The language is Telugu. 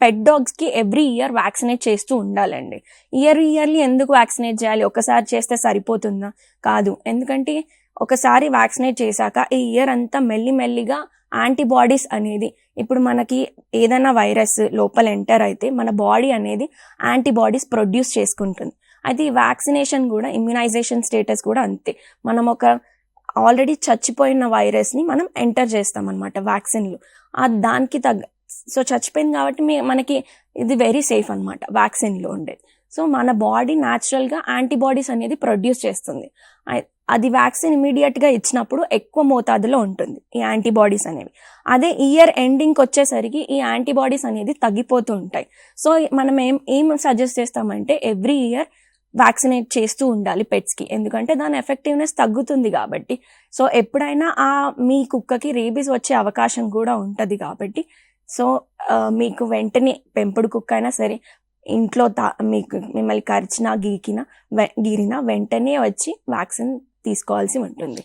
పెట్ డాగ్స్కి ఎవ్రీ ఇయర్ వ్యాక్సినేట్ చేస్తూ ఉండాలండి. ఇయర్ ఇయర్లీ ఎందుకు వ్యాక్సినేట్ చేయాలి? ఒకసారి చేస్తే సరిపోతుందా? కాదు. ఎందుకంటే ఒకసారి వ్యాక్సినేట్ చేశాక ఈ ఇయర్ అంతా మెల్లి మెల్లిగా యాంటీబాడీస్ అనేది ఇప్పుడు మనకి ఏదైనా వైరస్ లోపల ఎంటర్ అయితే మన బాడీ అనేది యాంటీబాడీస్ ప్రొడ్యూస్ చేసుకుంటుంది. అయితే ఈ వ్యాక్సినేషన్ కూడా ఇమ్యునైజేషన్ స్టేటస్ కూడా అంతే. మనం ఒక ఆల్రెడీ చచ్చిపోయిన వైరస్ని మనం ఎంటర్ చేస్తాం అనమాట వ్యాక్సిన్లు ఆ దానికి తగ్గ సో చచ్చిపోయింది కాబట్టి మీ మనకి ఇది వెరీ సేఫ్ అనమాట వ్యాక్సిన్లో ఉండేది సో మన బాడీ న్యాచురల్గా యాంటీబాడీస్ అనేది ప్రొడ్యూస్ చేస్తుంది. అది వ్యాక్సిన్ ఇమీడియట్గా ఇచ్చినప్పుడు ఎక్కువ మోతాదులో ఉంటుంది ఈ యాంటీబాడీస్ అనేవి. అదే ఇయర్ ఎండింగ్కి వచ్చేసరికి ఈ యాంటీబాడీస్ అనేది తగ్గిపోతూ ఉంటాయి. సో మనం ఏం ఏం సజెస్ట్ చేస్తామంటే ఎవ్రీ ఇయర్ వ్యాక్సినేట్ చేస్తూ ఉండాలి పెట్స్కి ఎందుకంటే దాని ఎఫెక్టివ్నెస్ తగ్గుతుంది కాబట్టి. సో ఎప్పుడైనా ఆ మీ కుక్కకి రేబీస్ వచ్చే అవకాశం కూడా ఉంటుంది కాబట్టి సో మీకు వెంటనే పెంపుడు కుక్క అయినా సరే ఇంట్లో తా మీకు మిమ్మల్ని కరిచినా గీకినా వె- గీరినా వెంటనే వచ్చి వ్యాక్సిన్ తీసుకోవాల్సి ఉంటుంది.